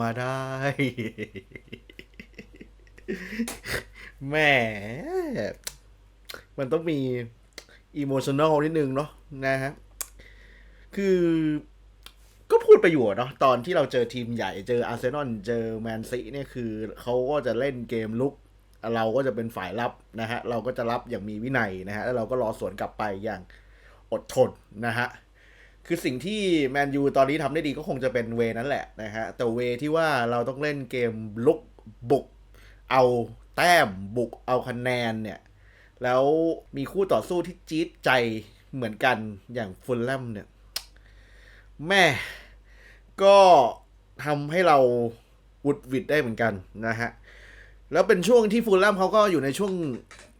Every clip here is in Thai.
มาได้ แหม่มันต้องมีอิโมชัน a ลนิดนึงเนาะนะฮะ คือก็พูดไปอยู่เนาะตอนที่เราเจอทีมใหญ่เจออาร์เซนอลเจอแมนซีเนี่ยคือเขาก็จะเล่นเกมลุก เราก็จะเป็นฝ่ายรับนะฮะ เราก็จะรับอย่างมีวินัยนะฮะ แล้วเราก็รอสวนกลับไปอย่างอดทนนะฮะ คือสิ่งที่แมนยูตอนนี้ทำได้ดีก็คงจะเป็นเวนั้นแหละนะฮะ แต่เวที่ว่าเราต้องเล่นเกมลุกบุก เอาแต้มบุกเอาคะแนนเนี่ย แล้วมีคู่ต่อสู้ที่จี๊ดใจเหมือนกันอย่างฟุลแลมเนี่ย แม่ก็ทำให้เราวุดวิดได้เหมือนกันนะฮะ แล้วเป็นช่วงที่ฟูลแลมเขาก็อยู่ในช่วง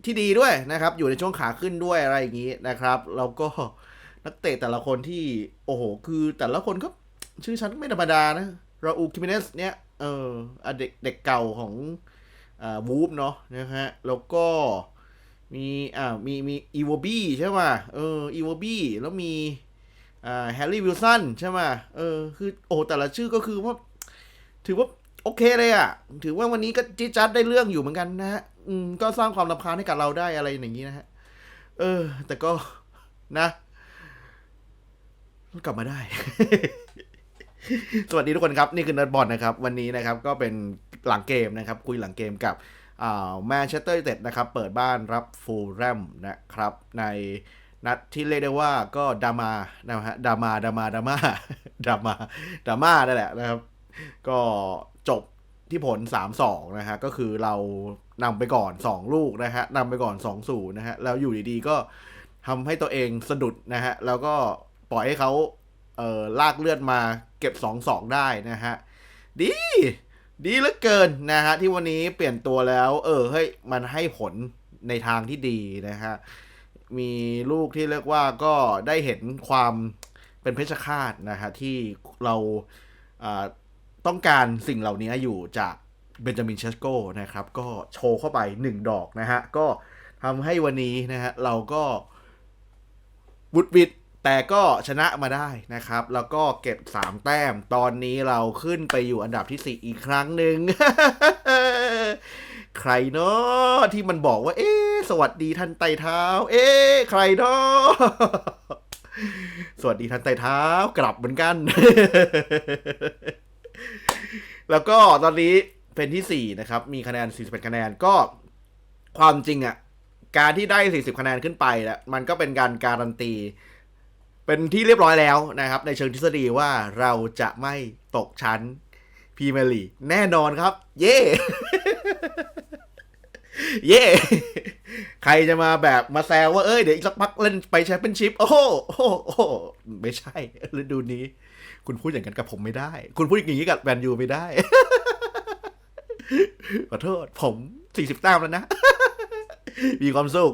ที่ดีด้วยนะครับ อยู่ในช่วงขาขึ้นด้วยอะไรอย่างนี้นะครับ แล้วก็ นักเตะแต่ละคนที่ โอ้โห คือแต่ละคนก็ชื่อชั้นไม่ธรรมดานะราอูคิมิเนสเนี่ย เออเด็กเด็กเก่าของอ่าวูฟเนาะนะฮะ แล้วก็มีอ่ามีมีอีโวบี้ใช่ไหมเอออีโวบี้แล้วมีอ่าแฮร์รี่วิลสันใช่ไหมเออคือโอ้แต่ละชื่อก็คือว่า ถือว่าโอเคเลยอะ่ะ ถือว่าวันนี้ก็จิจัดได้เรื่องอยู่เหมือนกันนะฮะอืมก็สร้างความรำคาญให้กับเราได้อะไรอย่างนี้นะฮะ เออ แต่ก็นะ กลับมาได้ สวัสดีทุกคนครับ นี่คือเนัดบอลนะครับ วันนี้นะครับก็เป็นหลังเกมนะครับ คุยหลังเกมกับแมนเชสเตอร์ยูไนเต็ดนะครับ เปิดบ้านรับฟูลแรมนะครับ ในนัดที่เรียกได้ว่าก็ดรามานะฮะดรามาดรามาดรามาดรามาดามานั่นแหละนะครับ ก็จบที่ผล 3-2 นะฮะ ก็คือเรานำไปก่อน 2 ลูกนะฮะนำไปก่อน2สูนะฮะ แล้วอยู่ดีๆ ก็ทำให้ตัวเองสะดุดนะฮะ แล้วก็ ปล่อยให้เขาเอ่อลากเลือดมาเก็บ 2-2 ได้นะฮะ ดี ดีเหลือเกินนะฮะ ที่วันนี้เปลี่ยนตัวแล้ว เออเฮ้ยมันให้ผลในทางที่ดีนะฮะ มีลูกที่เรียกว่าก็ได้เห็นความเป็นเพชฌฆาตนะฮะ ที่เราต้องการสิ่งเหล่านี้อยู่จากเบนจามินเชสโกนะครับ ก็โชว์เข้าไป 1 ดอกนะฮะ ก็ทำให้วันนี้นะฮะ เราก็บุดวิด แต่ก็ชนะมาได้นะครับ แล้วก็เก็บ 3 แต้ม ตอนนี้เราขึ้นไปอยู่อันดับที่ 4 อีกครั้งหนึ่ง ใครเนาะที่มันบอกว่า เอ๊สวัสดีท่านไต่เท้า เอ๊ใครเนาะสวัสดีท่านไต่เท้ากลับเหมือนกัน แล้วก็ตอนนี้เป็นที่ 4 นะครับ มีคะแนน 41 คะแนนก็ความจริงอะ่ะ การที่ได้ 40 คะแนนขึ้นไปแล้วมันก็เป็นการการันตี เป็นที่เรียบร้อยแล้วนะครับ ในเชิงทฤษฎีว่าเราจะไม่ตกชั้นพรีเมียร์ลีกแน่นอนครับ เย่เย่ใครจะมาแบบมาแซวว่าเอ้ยเดี๋ยวอีกสักพักเล่นไปแชมเปี้ยนชิพโอ้โหโอ้โหไม่ใช่ฤดูนี้ คุณพูดอย่างนั้นกับผมไม่ได้ คุณพูดอย่างนี้กับแมนยูไม่ได้ขอโทษ ผมสี่สิบแต้มแล้วนะ มีความสุข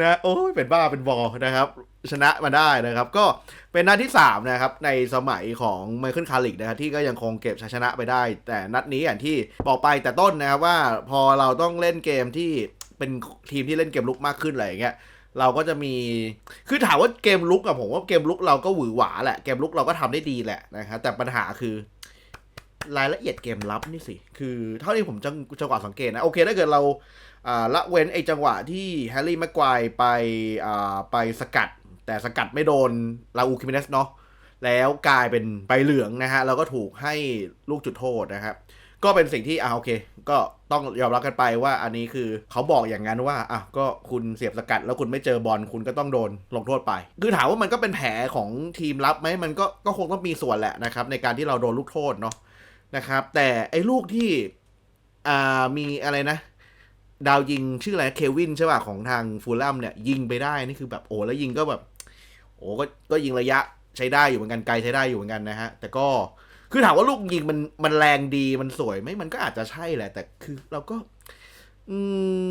นะ โอ้ยเป็นบ้าเป็นบอนะครับ ชนะมาได้นะครับ ก็เป็นนัดที่ 3 นะครับ ในสมัยของไมเคิลคาริกนะครับที่ก็ยังคงเก็บชัยชนะไปได้ แต่นัดนี้อย่างที่บอกไปแต่ต้นนะครับว่าพอเราต้องเล่นเกมที่เป็นทีมที่เล่นเกมลุกมากขึ้นอะไรอย่างเงี้ยเราก็จะมี คือถามว่าเกมลุกอะผมว่าเกมลุกเราก็หวือหวาแหละ เกมลุกเราก็ทำได้ดีแหละนะครับแต่ปัญหาคือรายละเอียดเกมรับนี่สิ คือเท่าที่ผมจังจังหวะสังเกตนะ โอเค ถ้าเกิดเราละเว้นไอ้จังหวะที่แฮร์รี่แม็กควายไปไปสกัด แต่สกัดไม่โดนลาอูคิมิเนสเนาะแล้วกลายเป็นใบเหลืองนะฮะแล้วก็ถูกให้ลูกจุดโทษนะครับก็เป็นสิ่งที่อ่าโอเค ก็ต้องยอมรับกันไปว่าอันนี้คือเขาบอกอย่างนั้นว่าอะก็คุณเสียบสกัด แล้วคุณไม่เจอบอลคุณก็ต้องโดนลงโทษไป คือถามว่ามันก็เป็นแผลของทีมรับไหมมันก็ก็คงต้องมีส่วนแหละนะครับ ในการที่เราโดนลูกโทษเนาะนะครับ แต่ไอ้ลูกที่อ่ามีอะไรนะ ดาวยิงชื่ออะไรเควินใช่ป่ะของทางฟูลแลมเนี่ยยิงไปได้นี่คือแบบโอ้แล้วยิงก็แบบ อ้ก็ก็ยิงระยะใช้ได้อยู่เหมือนกันไกลใช้ได้อยู่เหมือนกันนะฮะ แต่ก็คือถามว่าลูกยิงมันมันแรงดีมันสวยไหมมันก็อาจจะใช่แหละ แต่คือเราก็ อื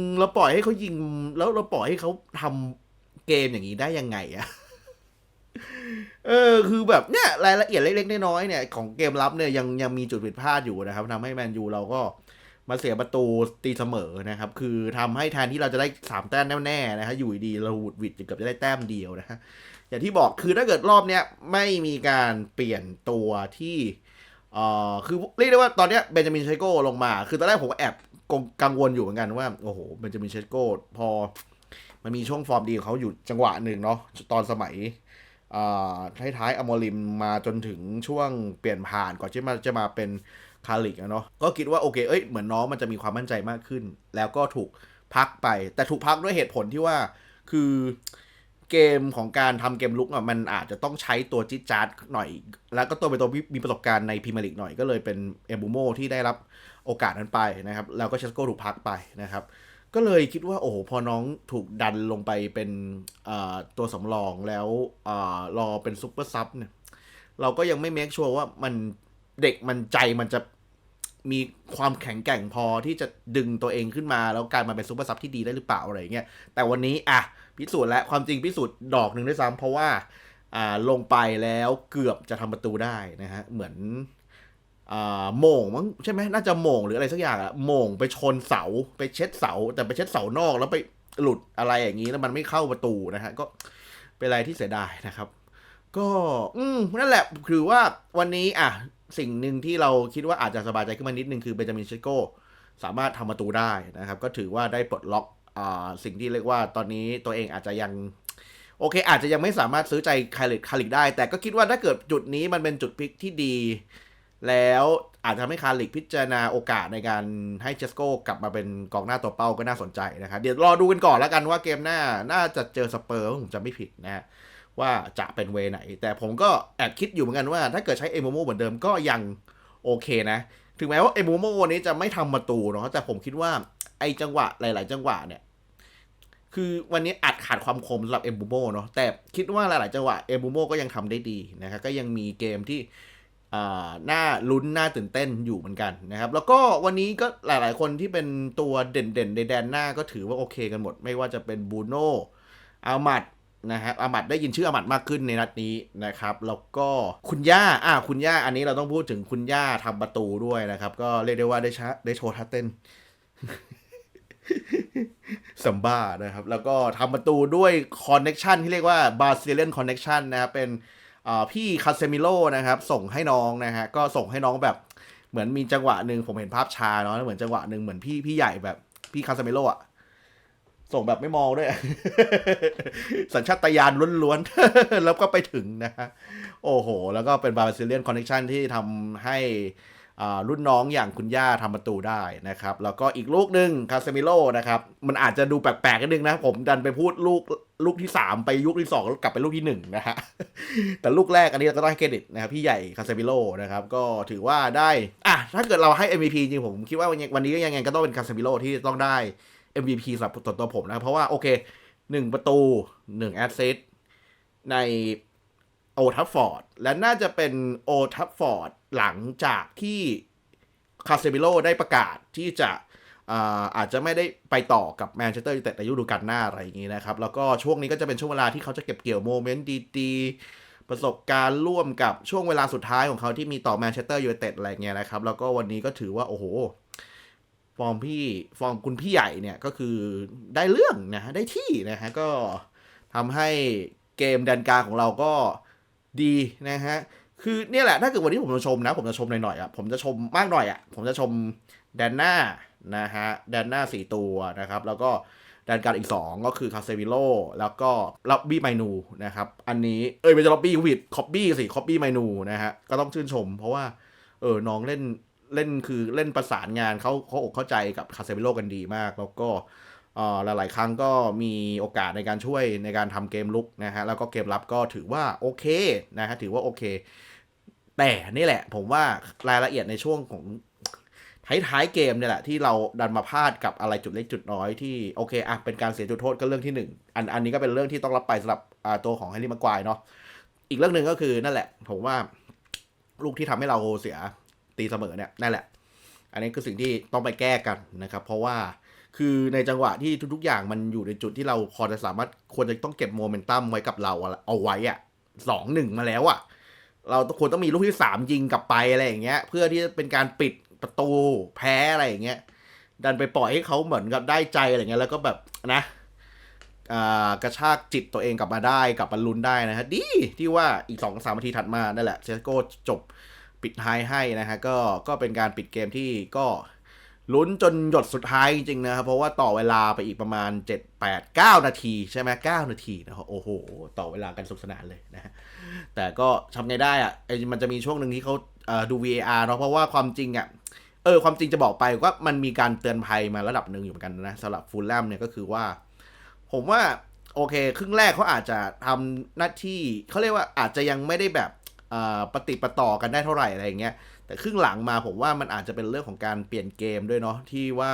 มเราปล่อยให้เขายิง แล้วเราปล่อยให้เขาทำเกมอย่างนี้ได้ยังไงอะเออคือแบบเนี่ยรายละเอียดเล็กๆน้อยๆเนี่ยของเกมรับเนี่ยยังยังมีจุดผิดพลาดอยู่นะครับทำให้แมนยูเราก็ มาเสียประตูตีเสมอนะครับ คือทำให้แทนที่เราจะได้สามแต้มแน่ๆนะฮะอยู่ดีเราหุดหวิดเกือบจะได้แต้มเดียวนะฮะอย่างที่บอกคือถ้าเกิดรอบเนี้ยไม่มีการเปลี่ยนตัวที่เอ่อคือเรียกได้ว่าตอนเนี้ยเบนจามินเชโกลงมา คือตอนแรกผมแอบกังวลอยู่เหมือนกันว่า โอ้โหเบนจามินเชโกพอมันมีช่วงฟอร์มดีของเขาอยู่จังหวะหนึ่งเนาะตอนสมัย ท้ายๆอมอริมมาจนถึงช่วงเปลี่ยนผ่านก่อนที่มันจะมาเป็นคาลิกเนาะก็คิดว่าโอเคเอ้ยเหมือนน้องมันจะมีความมั่นใจมากขึ้น แล้วก็ถูกพักไป แต่ถูกพักด้วยเหตุผลที่ว่าคือเกมของการทำเกมลุกอะมันอาจจะต้องใช้ตัวจิจาร์ดหน่อย แล้วก็ตัวเป็นตัวมีประสบการณ์ในพรีเมียร์ลีกหน่อยก็เลยเป็นเอบูโมที่ได้รับโอกาสนั้นไปนะครับ แล้วก็เชสโกถูกพักไปนะครับ ก็เลยคิดว่าโอ้โหพอน้องถูกดันลงไปเป็นตัวสำรองแล้วอรอเป็นซุปเปอร์ซับเนี่ย เราก็ยังไม่เมคชัวร์ว่ามันเด็กมันใจมันจะมีความแข็งแกร่งพอที่จะดึงตัวเองขึ้นมา แล้วกลายมาเป็นซุปเปอร์ซับที่ดีได้หรือเปล่าอะไรเงี้ยแต่วันนี้อะพิสูจน์แล้วความจริงพิสูจน์ดอกหนึ่งด้วยซ้ำเพราะว่าอ่าลงไปแล้วเกือบจะทำประตูได้นะฮะเหมือน โมงมั้งใช่ไหมน่าจะโมงหรืออะไรสักอย่างอะโมงไปชนเสาไปเช็ดเสา แต่ไปเช็ดเสานอกแล้วไปหลุดอะไรอย่างนี้แล้วมันไม่เข้าประตูนะฮะก็เป็นอะไรที่เสียดายนะครับ ก็ อืมนั่นแหละคือว่าวันนี้อะสิ่งหนึ่งที่เราคิดว่าอาจจะสบายใจขึ้นมานิดนึงคือเบนจามินเชโกสามารถทำประตูได้นะครับ ก็ถือว่าได้ปลดล็อกอ่าสิ่งที่เรียกว่าตอนนี้ตัวเองอาจจะยังโอเค อาจจะยังไม่สามารถซื้อใจคาริกคาริกได้ แต่ก็คิดว่าถ้าเกิดจุดนี้มันเป็นจุดพลิกที่ดี แล้วอาจจะทำให้คาริกพิจารณาโอกาสในการให้เจสโก้กลับมาเป็นกองหน้าตัวเป้าก็น่าสนใจนะครับ เดี๋ยวรอดูกันก่อนแล้วกันว่าเกมหน้าน่าจะเจอสเปอร์ผมจะไม่ผิดนะฮะว่าจะเป็นเวไหน แต่ผมก็แอบคิดอยู่เหมือนกันว่า ถ้าเกิดใช้เอโมโมเหมือนเดิมก็ยังโอเคนะ ถึงแม้ว่าเอโมโมวันนี้จะไม่ทำประตูเนาะแต่ผมคิดว่าไอจังหวะหลาย ๆ จังหวะเนี่ยคือวันนี้อาจขาดความคมสำหรับเอมบูโมเนาะแต่คิดว่าหลาย ๆ จังหวะเอมบูโมก็ยังทำได้ดีนะครับก็ยังมีเกมที่ หน่าลุ้นหน่าตื่นเต้นอยู่เหมือนกันนะครับ แล้วก็วันนี้ก็หลายๆ คนที่เป็นตัวเด่นๆ ในแดนหน้าก็ถือว่าโอเคกันหมด ไม่ว่าจะเป็นบูโน่อามัดนะฮะอามัดได้ยินชื่ออามัดมากขึ้นในนัดนี้นะครับ แล้วก็คุณย่าอ่าคุณย่าอันนี้เราต้องพูดถึงคุณย่าทำประตูด้วยนะครับ ก็เรียกได้ว่าได้ชได้โชว์ท่าเต้นซัมบ้านะครับ แล้วก็ทำประตูด้วยคอนเน็ชันที่เรียกว่าบาซิเลียนคอนเน็ชันนะครับเป็น พี่คาเซมิโลนะครับส่งให้น้องนะฮะก็ส่งให้น้องแบบเหมือนมีจังหวะหนึ่งผมเห็นภาพชาเนาะเหมือนจังหวะหนึ่งเหมือนพี่พี่ใหญ่แบบพี่คาเซมิโลอะส่งแบบไม่มองด้วย สัญชาตญาณล้วนๆ แล้วก็ไปถึงนะฮะ โอ้โห แล้วก็เป็นบาซิเลียนคอนเน็ชันที่ทำให้ รุ่นน้องอย่างคุณย่าทำประตูได้นะครับ แล้วก็อีกลูกหนึ่งคาเซมิโลนะครับ มันอาจจะดูแปลกๆกันนึงนะ ผมดันไปพูดลูกลูกที่ 3 ไปยุคที่2แล้วกลับไปลูกที่1นะฮะ แต่ลูกแรกอันนี้เราก็ต้องให้เครดิตนะครับ พี่ใหญ่คาเซมิโลนะครับ ก็ถือว่าได้ อะ ถ้าเกิดเราให้ MVP จริงผมคิดว่าวันนี้ก็ยังไงก็ต้องเป็นคาเซมิโลที่ต้องได้ MVP สำหรับตัวผมนะ เพราะว่าโอเค1ประตู1แอสซิสใน โอทัฟฟอร์ด และน่าจะเป็นโอทัฟฟอร์ดหลังจากที่คาเซมิโลได้ประกาศที่จะอาอาจจะไม่ได้ไปต่อกับแมนเชสเตอร์ยูไนเต็ดในฤดูกาลหน้าอะไรอย่างนี้นะครับ แล้วก็ช่วงนี้ก็จะเป็นช่วงเวลาที่เขาจะเก็บเกี่ยวโมเมนต์ดีๆ ประสบการณ์ร่วมกับช่วงเวลาสุดท้ายของเขาที่มีต่อแมนเชสเตอร์ยูไนเต็ดอะไรเงี้ยนะครับ แล้วก็วันนี้ก็ถือว่าโอ้โห ฟอร์มพี่ฟอร์มคุณพี่ใหญ่เนี่ยก็คือได้เรื่องนะได้ที่นะฮะก็ทำให้เกมแดนกลางของเราก็ ดีนะฮะ คือเนี่ยแหละถ้าเกิดวันนี้ผมจะชมนะ ผมจะชมหน่อยๆอะผมจะชมมากหน่อยอะผมจะชมแดนหน้านะฮะแดนหน้าสี่ตัวนะครับ แล้วก็แดนกางอีก 2 ก็คือคาเซวิโลแล้วก็ล็อบบี้ไมนูนะครับ อันนี้เอ้ยไม่ใช่ล็อบบี้วิดคอบบี้สิคอบบี้ไมนูนะฮะก็ต้องชื่นชม เพราะว่าเออน้องเล่นเล่นคือเล่นประสานงานเขาเขาอกเข้าใจกับคาเซวิโลกันดีมาก แล้วก็ หลาย ๆ ครั้งก็มีโอกาสในการช่วยในการทำเกมลุกนะฮะแล้วก็เกมรับก็ถือว่าโอเคนะฮะถือว่าโอเค แต่นี่แหละ ผมว่ารายละเอียดในช่วงของท้ายๆเกมเนี่ยแหละที่เราดันมาพลาดกับอะไรจุดเล็กจุดน้อยที่โอเคอะเป็นการเสียจุดโทษก็เรื่องที่หนึ่งอันอันนี้ก็เป็นเรื่องที่ต้องรับไปสำหรับตัวของแฮร์รี่มากวายเนาะอีกเรื่องหนึ่งก็คือนั่นแหละ ผมว่าลูกที่ทำให้เราเสียตีเสมอเนี่ยนั่นแหละ อันนี้คือสิ่งที่ต้องไปแก้กันนะครับ เพราะว่า คือในจังหวะที่ทุกๆอย่างมันอยู่ในจุดที่เราพอจะสามารถควรจะต้องเก็บโมเมนตัมไว้กับเราเอาไว้อะสองหนึ่งมาแล้วอะเราควรต้องมีลูกที่สามยิงกลับไปอะไรอย่างเงี้ย เพื่อที่จะเป็นการปิดประตูแพ้อะไรอย่างเงี้ย ดันไปปล่อยให้เขาเหมือนกับได้ใจอะไรเงี้ยแล้วก็แบบนะกระชากจิตตัวเองกลับมาได้กลับมาลุ้นได้นะฮะดีที่ว่าอีก2อสามนาทีถัดมานั่นแหละเซสโกจบปิดท้ายให้นะฮะก็ก็เป็นการปิดเกมที่ก็ ลุ้นจนหยดสุดท้ายจริงๆนะครับ เพราะว่าต่อเวลาไปอีกประมาณ 7 8 9 นาที ใช่ไหม9นาทีนะครับโอ้โห ต่อเวลากันสนุกสนานเลยนะแต่ก็ทำไงได้อะไอ้มันจะมีช่วงหนึ่งที่เขาดู VAR เนาะเพราะว่าความจริงอะเออความจริงจะบอกไปว่ามันมีการเตือนภัยมาระดับหนึ่งอยู่เหมือนกันนะสำหรับฟูลแลมเนี่ยก็คือว่า ผมว่าโอเค ครึ่งแรกเขาอาจจะทำหน้าที่เขาเรียกว่าอาจจะยังไม่ได้แบบ ปฏิปต่อกันได้เท่าไหร่อะไรอย่างเงี้ยแต่ครึ่งหลังมาผมว่ามันอาจจะเป็นเรื่องของการเปลี่ยนเกมด้วยเนาะที่ว่า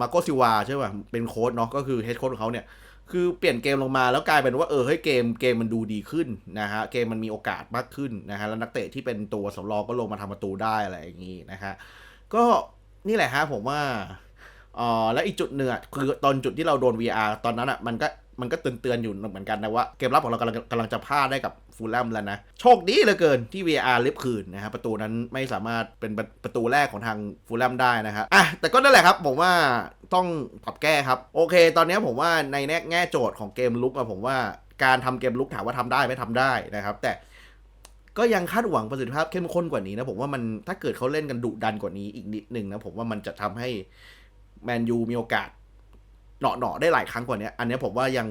มาโกซิวาใช่ป่ะเป็นโค้ดเนาะก็คือเฮดโค้ดของเขาเนี่ยคือเปลี่ยนเกมลงมาแล้วกลายเป็นว่าเออเฮ้ยเกมเกมมันดูดีขึ้นนะฮะเกมมันมีโอกาสมากขึ้นนะฮะแล้วนักเตะที่เป็นตัวสำรองก็ลงมาทำประตูได้อะไรอย่างงี้นะฮะก็นี่แหละฮะผมว่าอ๋อแล้วอีกจุดหนึ่งอะคือตอนจุดที่เราโดน VR ตอนนั้นอะมันก็ มันก็เตือนๆอยู่เหมือนกันนะว่าเกมรับของเรากำลังกำลังจะพลาดได้กับฟูลแลมแล้วนะ โชคดีเหลือเกินที่ VR ลิฟคืนนะฮะประตูนั้นไม่สามารถเป็นประตูแรกของทางฟูลแลมได้นะครับอะแต่ก็นั่นแหละครับ ผมว่าต้องปรับแก้ครับ โอเค ตอนนี้ผมว่าในแง่โจทย์ของเกมลุกอะผมว่าการทำเกมลุกถามว่าทำได้ไม่ทำได้นะครับ แต่ก็ยังคาดหวังประสิทธิภาพเข้มข้นกว่านี้นะผมว่ามันถ้าเกิดเขาเล่นกันดุดันกว่านี้อีกนิดหนึ่งนะผมว่ามันจะทำให้แมนยูมีโอกาส เหนาะเนาะๆได้หลายครั้งกว่านี้อันนี้ผมว่ายัง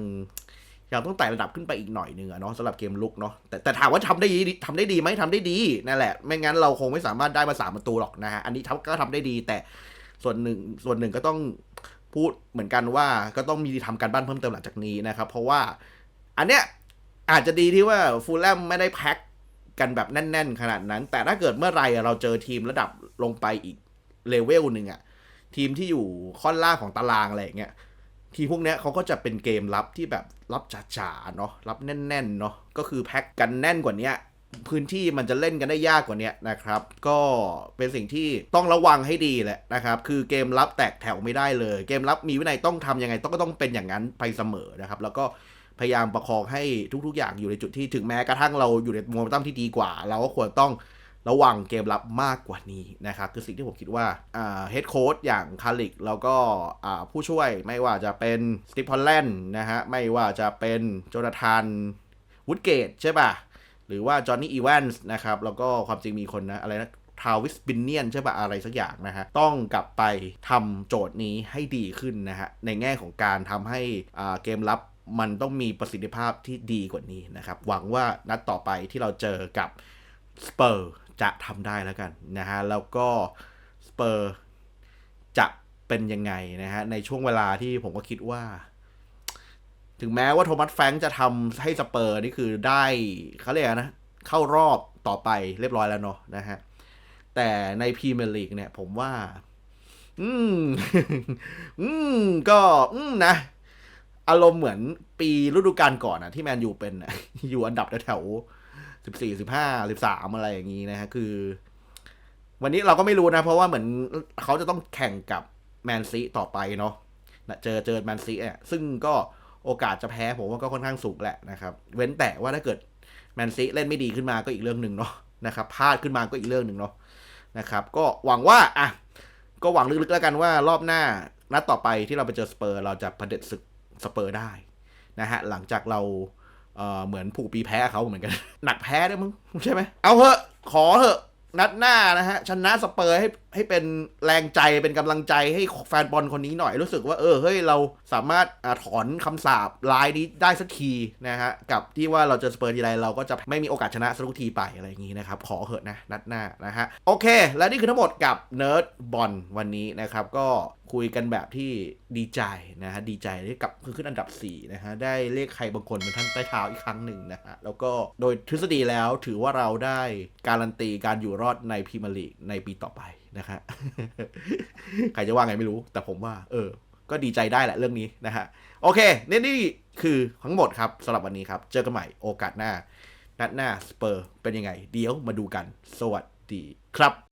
ยังต้องไต่ระดับขึ้นไปอีกหน่อยหนึ่งอะเนาะสำหรับเกมลุกเนาะแต่แต่ถามว่าทำได้ดีทำได้ดีไหมทำได้ดีนั่นแหละ ไม่งั้นเราคงไม่สามารถได้มาสามประตูหรอกนะฮะอันนี้ทำก็ทำได้ดี แต่ส่วนหนึ่งส่วนหนึ่งก็ต้องพูดเหมือนกันว่าก็ต้องมีทำการบ้านเพิ่มเติมหลังจากนี้นะครับเพราะว่าอันเนี้ยอาจจะดีที่ว่าฟูลแลมไม่ได้แพ็คกันแบบแน่น ๆ ขนาดนั้น แต่ถ้าเกิดเมื่อไรเราเจอทีมระดับลงไปอีกเลเวลหนึ่งอะทีมที่อยู่ค่อนล่างของตารางอะไรอย่างเงี้ย ทีพวกเนี้ยเขาก็จะเป็นเกมรับที่แบบรับจ๋าๆเนาะรับแน่นๆเนาะก็คือแพ็คกันแน่นกว่านี้พื้นที่มันจะเล่นกันได้ยากกว่านี้นะครับ ก็เป็นสิ่งที่ต้องระวังให้ดีแหละนะครับ คือเกมรับแตกแถวไม่ได้เลย เกมรับมีวินัยต้องทำยังไงต้องก็ต้องเป็นอย่างนั้นไปเสมอนะครับ แล้วก็พยายามประคองให้ทุก ๆ อย่างอยู่ในจุดที่ถึงแม้กระทั่งเราอยู่ในโมเมนตัมที่ดีกว่า เราก็ควรต้อง ระวังเกมรับมากกว่านี้นะครับ คือสิ่งที่ผมคิดว่าเฮดโค้ดอย่างคาริกแล้วก็ผู้ช่วยไม่ว่าจะเป็นสติพอลแลนด์นะฮะ ไม่ว่าจะเป็นโจนาธานวูดเกตใช่ป่ะ หรือว่าจอห์นนี่อีแวนส์นะครับ แล้วก็ความจริงมีคนนะ อะไรนะทาวิสบินเนียนใช่ป่ะอะไรสักอย่างนะฮะ ต้องกลับไปทำโจทย์นี้ให้ดีขึ้นนะฮะ ในแง่ของการทำให้เกมรับมันต้องมีประสิทธิภาพที่ดีกว่านี้นะครับ หวังว่านัดต่อไปที่เราเจอกับสเปอร์ จะทำได้แล้วกันนะฮะแล้วก็สเปอร์จะเป็นยังไงนะฮะในช่วงเวลาที่ผมก็คิดว่า ถึงแม้ว่าโทมัสแฟงจะทำให้สเปอร์นี่คือได้เขาเรียกนะ เข้ารอบต่อไปเรียบร้อยแล้วเนาะนะฮะแต่ในพรีเมียร์ลีกเนี่ยผมว่า อืม อืม ก็ อืมนะ อารมณ์เหมือนปีฤดูกาลก่อนอะที่แมนยูเป็นอะอยู่อันดับแถว สิบสี่สิบห้าสิบสามอะไรอย่างนี้นะฮะคือ วันนี้เราก็ไม่รู้นะ เพราะว่าเหมือนเขาจะต้องแข่งกับแมนซีต่อไปเนาะนะเจอเจอแมนซีอะซึ่งก็โอกาสจะแพ้ผมว่าก็ค่อนข้างสูงแหละนะครับ เว้นแต่ว่าถ้าเกิดแมนซีเล่นไม่ดีขึ้นมาก็อีกเรื่องหนึ่งเนาะนะครับพลาดขึ้นมาก็อีกเรื่องหนึ่งเนาะนะครับ ก็หวังว่าอะก็หวังลึกๆแล้วกันว่ารอบหน้านัดต่อไปที่เราไปเจอสเปอร์ เราจะเผด็จศึกสเปอร์ได้นะฮะหลังจากเรา เออเหมือนผูกปีแพ้เขาเหมือนกัน หนักแพ้ด้วยมึงใช่ไหมเอาเหอะขอเหอะนัดหน้านะฮะชนะสเปอร์ให้ให้เป็นแรงใจเป็นกำลังใจให้แฟนบอลคนนี้หน่อยรู้สึกว่าเออเฮ้ยเราสามารถอถอนคำสาปลายนี้ได้สักทีนะฮะกับที่ว่าเราเจอสเปอร์ทีไรเราก็จะไม่มีโอกาสชนะสักทุกทีไปอะไรอย่างนี้นะครับขอเหอะนะนัดหน้านะฮะโอเค และนี่คือทั้งหมดกับเนิร์ดบอลวันนี้นะครับก็ คุยกันแบบที่ดีใจนะฮะดีใจที่กลับขึ้นอันดับ4นะฮะได้เลขใครบางคนเป็นท่านใต้เท้าอีกครั้งหนึ่งนะฮะแล้วก็โดยทฤษฎีแล้วถือว่าเราได้การันตีการอยู่รอดในพรีเมียร์ลีกในปีต่อไปนะฮะใครจะว่าไงไม่รู้ แต่ผมว่า เออ ก็ดีใจได้แหละเรื่องนี้นะฮะโอเคนี่นี่คือทั้งหมดครับสำหรับวันนี้ครับ เจอกันใหม่โอกาสหน้านัดหน้าสเปอร์เป็นยังไง เดี๋ยวมาดูกัน สวัสดีครับ